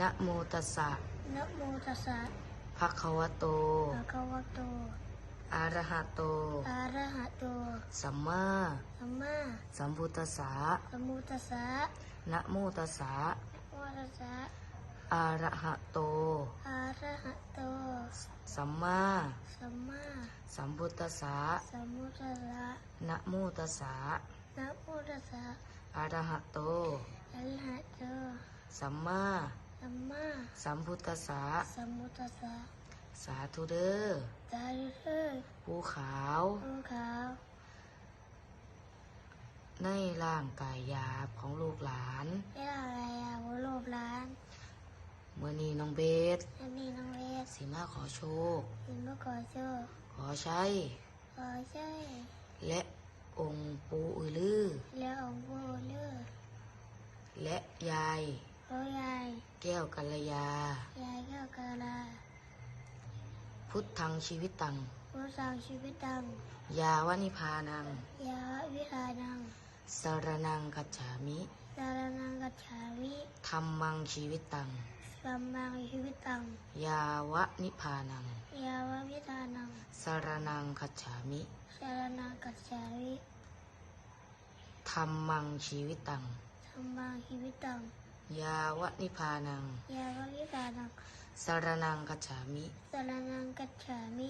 นะโมตัสสะนะโมตัสสะภะคะวะโตภะคะวะโตอะระหะโตอะระหะโต สัมมาสัมมาสัมพุทธัสสะสัมมุตัสสะนะโมตัสสะโมตัสสะอะระหะโตอะระหะโต สัมมาสัมมาสัมพุทธัสสะสัมมุตัสสะนะโมตัสสะนะโมตัสสะอะระหะโตอะระหะโต สัมมา สัมมาสัมพุทธัสสะสัมมุตัสสะสาธุเด้อตาลิเอ้ยภูขาวภูเขาในร่างกายหยาบของลูกหลานเรียกอะไรอะวโลบล้านเมื่อนี้น้องเบสอันนี้น้องเวสสีมาขอโชคสินมะขอโชค ขอใช้ขอใช่และองค์ปูอือลือแล้วองค์ปู่เลือและยาย พ่อยายแก้วกัลยา ยายแก้วกาลาพุทธังชีวิตตัง ผู้สร้างชีวิตดังยาวนิพานัง ยาวิหานังสรนังกัจฉามิสารนังกัจฉามิธรรมังชีวิตตัง สัมมังชีวิตตัง ยาวนิพานัง ยาววิธานังสรนังกัจฉามิสารนังกัจฉามิธรรมังชีวิตตังสัมมังชีวิตตัง ยาวนิพานัง ยาววิธานังสรนังกัจฉามิ สารนังกัจฉามิ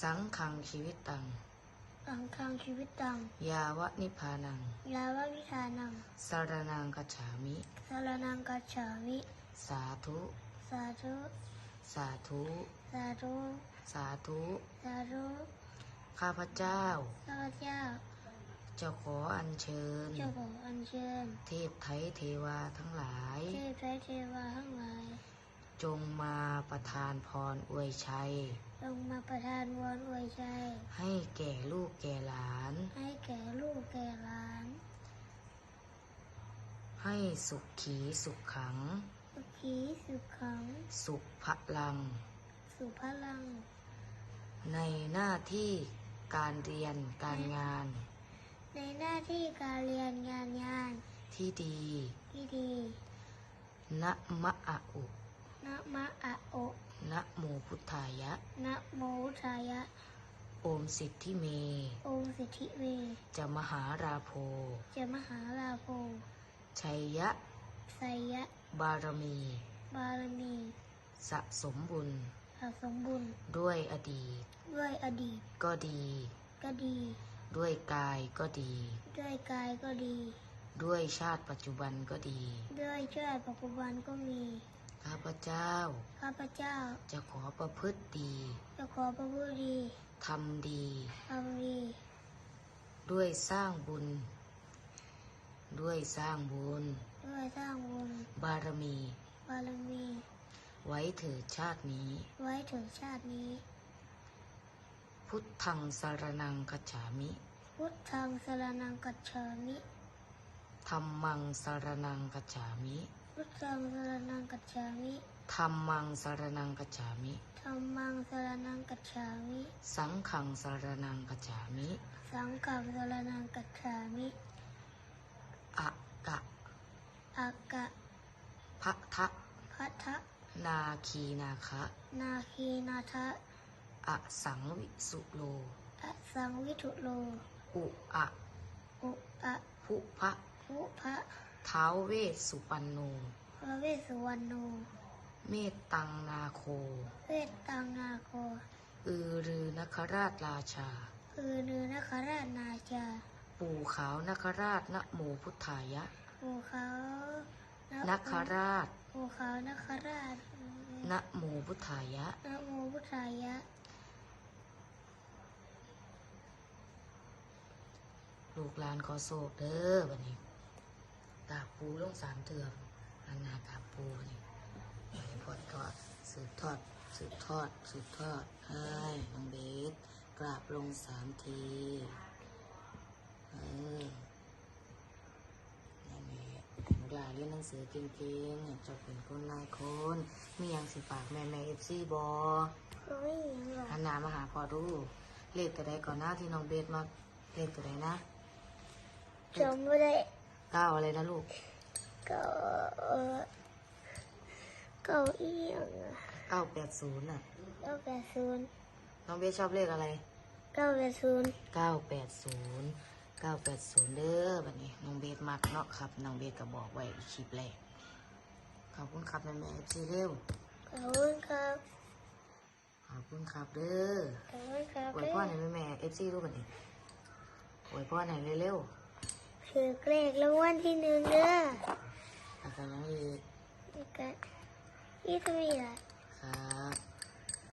สังขังชีวิตตัง สังฆังชีวิตตัง ยาวนิพานัง ยาววิธานังสรนังกัจฉามิ สารนังกัจฉามิ สาธุ สาธุ สาธุ สาธุ สาธุ สาธุ ข้าพเจ้า ข้าพเจ้า จะขออัญเชิญ เจ้าของอัญเชิญ เทพไทยเทวาทั้งหลาย เทพไตรเทวาทั้งหลาย จงมาประทานพรอวยชัยลงมาประทานวอนอวยชัย ให้แก่ลูกแก่หลาน ให้แก่ลูกแก่หลาน ให้สุขขีสุขขัง สุขีสุขขัง สุขพลัง สุพลัง ในหน้าที่การเรียนการงาน ในหน้าที่การเรียนงานงานที่ดี ที่ดีนะมะอะอุนะมะอะโอนะโมพุทธายะ นะโมทายะ โอมสิทธิเมองค์สิทธิเวจะมหาราโพจะมหาลาโภชัยยะ ไสยะ บารมี บารมีสะสมบุญ สะสมบุญ ด้วยอดีต ด้วยอดีตก็ดี ก็ดี ด้วยกายก็ดี ด้วยกายก็ดี ด้วยชาติปัจจุบันก็ดี ด้วยชาติปัจจุบันก็มี ข้าพเจ้า ข้าพเจ้าจะขอประพฤติดี จะขอพระพุทธดีทำดีทำดี ด้วยสร้างบุญ ด้วยสร้างบุญ ด้วยสร้างบุญ บารมี บารมี ไว้เถิดชาตินี้ ไว้ถึงชาตินี้ พุทธังสารนังคัจฉามิพุทธังสรนังกัจฉามิธรรมังสารนังคัจฉามิพุทธังสรนังกัจฉามิธรรมังสารนังคัจฉามิธรรมังสรนังกัจฉามิ สังขังสารนังคัจฉามิ สังฆังสรนังกัจฉามิอะกะอากะพะทะพัทะนาคีนาคะ นาคีนาทะ อสังวิสุโล อสังวิทุโล อุอะอุอะภุพะภุพะท้าวเวสสุปันโนพระเวสสุวรรณโน เมตตังนาโค เวทตังนาโค อือรือนคราชราชาคือเนือนคราชนาจาปู่ขาวนคราชนะโมพุทธายะภูเขานคราชภูเขานคราชนะโมพุทธายะ นะโมพุทธายะ ลูกหลานขอโศกเด้อวันนี้กราบปูลงสามเถื่อมอันนากราบปูนี่ไปพอดทอดสืบทอด สืบทอด สืบทอดให้น้องเบสกราบลงสามทีเออนั่นเองลูกหลานเรียนหนังสือเก่งๆเนี่ยเจะเป็นคนนายคนมีหยังสิฝากแม่แม่เอฟซีบอไม่มีหรอกหันหน้ามาหาพอดูเลขตัวใดก่อนหน้าที่น้องเบสมาเลขตัวใดนะ จำไม่ได้เก้าอะไรนะลูกก็เออเก้าอี้อะเก้าแปดศูนย์น่ะเก้าแปดศูนย์น้องเบสชอบเลขอะไรเก้าแปดศูนย์เก้าแปดศูนย์เก้าแปดศูนย์เด้อบัดนี้น้องเบสมักเนาะครับน้องเบสก็บอกไว้คลิปแรกขอบคุณครับแม่แม่เอฟซีเร็วขอบคุณครับขอบคุณครับเด้อขอบคุณครับอวยพรให้แม่แม่เอฟซีรู้บัดนี้อวยพรให้เร็ว ถือเลขรางวัลที่หนึ่งเด้อๆแล้วก็ยังอีกนี่ก็ยี่สิบเอ็ดครับ